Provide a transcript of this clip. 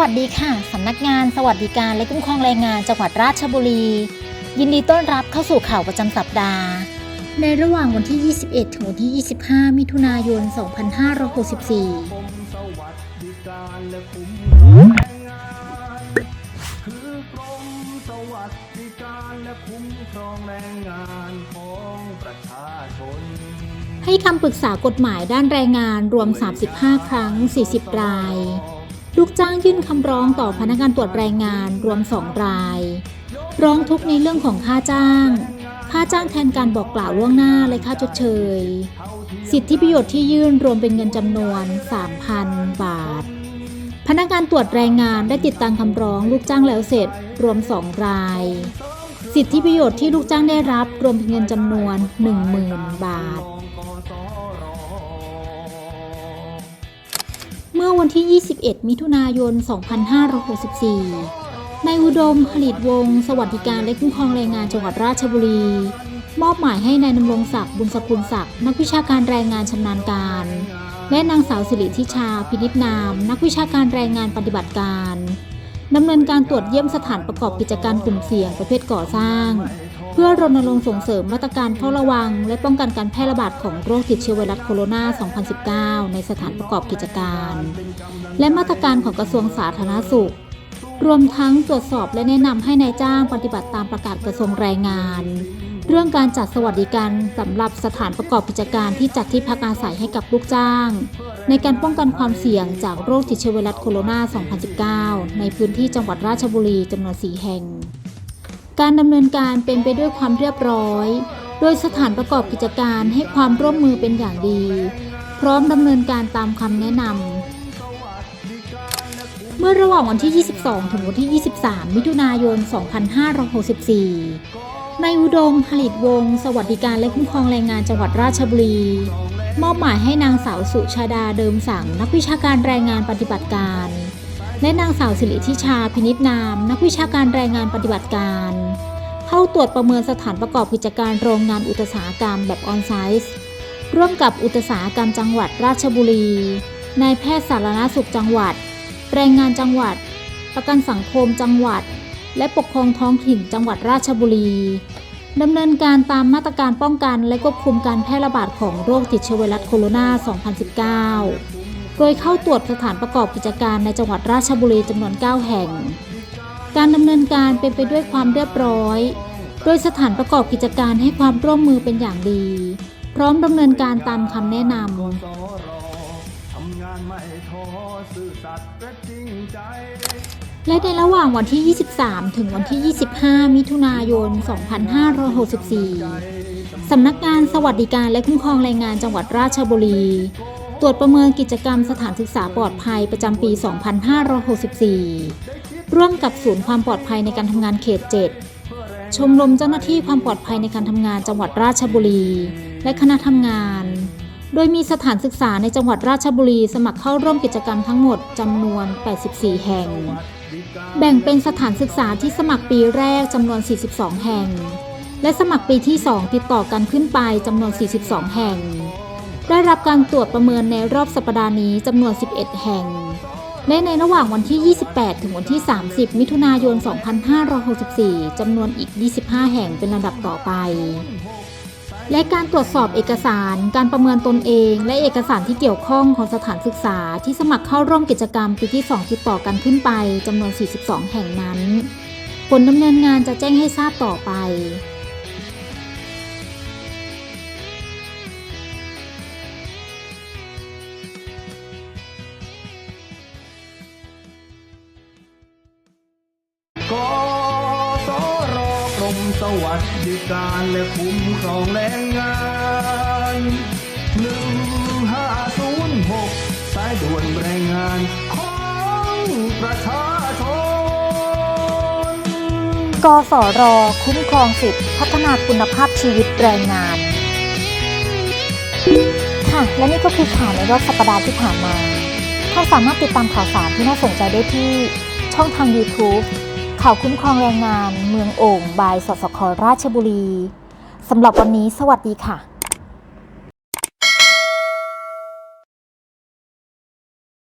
วัสดีค่ะ สำนักงานสวัสดิการและคุ้มครองแรงงานจังหวัดราชบุรี ยินดีต้อนรับเข้าสู่ข่าวประจำสัปดาห์ ในระหว่างวันที่ 21 ถึงวันที่ 25 มิถุนายน 2564สวัสดิการและคุ้มครองแรงงาประชาชนให้คำปรึกษากฎหมายด้านแรงงานรวม 35 ครั้ง 40 ราย จ้างยื่นคำร้องต่อพนักงานตรวจแรงงานรวม2ราย ร้องทุกข์ในเรื่องของค่าจ้าง ค่าจ้างแทนการบอกกล่าวล่วงหน้าและค่าชดเชย สิทธิประโยชน์ที่ยื่นรวมเป็นเงินจำนวน 3,000 บาท พนักงานตรวจแรงงานได้ติดตามคำร้องลูกจ้างแล้วเสร็จรวม2ราย สิทธิประโยชน์ที่ลูกจ้างได้รับรวมเป็นเงินจำนวน 10,000 บาท วันที่ 21 มิถุนายน 2564 นายอุดมผลิตวงศ์สวัสดิการและคุ้มครองแรงงานจังหวัดราชบุรี มอบหมายให้นายนำรงศักดิ์บุญสกุลศักดิ์นักวิชาการแรงงานชำนาญการ และนางสาวสิริทิชา พินิจนาม นักวิชาการแรงงานปฏิบัติการดำเนินการตรวจเยี่ยมสถานประกอบกิจการกลุ่มเสี่ยงประเภทก่อสร้าง เพื่อรณรงค์ส่งเสริมมาตรการเฝ้าระวัง และป้องกันการแพร่ระบาดของโรคติดเชื้อไวรัสโคโรนา 2019 ในสถานประกอบกิจการ และมาตรการของกระทรวงสาธารณสุข รวมทั้งตรวจสอบและแนะนำให้นายจ้างปฏิบัติตามประกาศกระทรวงแรงงาน เรื่องการจัดสวัสดิการสำหรับสถานประกอบกิจการที่จัดที่พักอาศัยให้กับลูกจ้าง ในการป้องกันความเสี่ยงจากโรคติดเชื้อไวรัสโคโรนา 2019 ในพื้นที่จังหวัดราชบุรีจำนวน 4 แห่ง การดำเนินการเป็นไปด้วยความเรียบร้อย โดยสถานประกอบกิจการให้ความร่วมมือเป็นอย่างดี พร้อมดำเนินการตามคำแนะนำ เมื่อระหว่างวันที่ 22 ถึงวันที่ 23 มิถุนายน 2564 นายอุดมผลิตวงศ์สวัสดิการและคุ้มครองแรงงานจังหวัดราชบุรี มอบหมายให้นางสาวสุชาดาเดิมสังนักวิชาการแรงงานปฏิบัติการ และนางสาวสิริทิชาพินิจนาม นักวิชาการแรงงานปฏิบัติการ เข้าตรวจประเมินสถานประกอบกิจการโรงงานอุตสาหกรรมแบบออนไซต์ร่วมกับอุตสาหกรรมจังหวัดราชบุรีนายแพทย์สาธารณสุขจังหวัด แรงงานจังหวัด ประกันสังคมจังหวัด และปกครองท้องถิ่นจังหวัดราชบุรีดำเนินการตามมาตรการป้องกันและควบคุมการแพร่ระบาดของโรคติดเชื้อไวรัสโคโรนา 2019 โดยเข้าตรวจสถานประกอบกิจการในจังหวัดราชบุรีจำนวน 9 แห่ง การดำเนินการเป็นไปด้วยความเรียบร้อย โดยสถานประกอบกิจการให้ความร่วมมือเป็นอย่างดี พร้อมดำเนินการตามคำแนะนำและในระหว่างวันที่ 23 ถึงวันที่ 25 มิถุนายน 2564สำนักงานสวัสดิการและคุ้มครองแรงงานจังหวัดราชบุรี ตรวจประเมินกิจกรรมสถานศึกษาปลอดภัยประจำปี 2564 ร่วมกับศูนย์ความปลอดภัยในการทำงานเขต 7 ชมรมเจ้าหน้าที่ความปลอดภัยในการทำงานจังหวัดราชบุรี และคณะทำงาน โดยมีสถานศึกษาในจังหวัดราชบุรี สมัครเข้าร่วมกิจกรรมทั้งหมดจำนวน 84 แห่ง แบ่งเป็นสถานศึกษาที่สมัครปีแรกจำนวน 42 แห่ง และสมัครปีที่ 2 ติดต่อกันขึ้นไปจำนวน 42 แห่ง ได้รับการตรวจประเมินในรอบสัปดาห์นี้จำนวน 11 แห่ง และในระหว่างวันที่ 28 ถึงวันที่ 30 มิถุนายน 2564 จำนวนอีก 25 แห่งเป็นลำดับต่อไป และการตรวจสอบเอกสาร การประเมินตนเอง และเอกสารที่เกี่ยวข้องของสถานศึกษาที่สมัครเข้าร่วมกิจกรรมปีที่ 2 ติดต่อกันขึ้นไปจำนวน 42 แห่งนั้น ผลดำเนินงานจะแจ้งให้ทราบต่อไป วัสดิการและคุ้มครองแรงงาน1506 สายด่วนแรงงานของประชาชน กสร คุ้มครองสิทธิพัฒนาคุณภาพชีวิตแรงงาน ค่ะ และนี่ก็คือข่าวในรอบสัปดาห์ที่ผ่านมา ท่านสามารถติดตามข่าวสารที่น่าสนใจได้ที่ช่องทาง YouTube ข่าวคุ้มครองแรงงาน เมืองโอ่งบายสสคราชบุรี สำหรับวันนี้สวัสดีค่ะ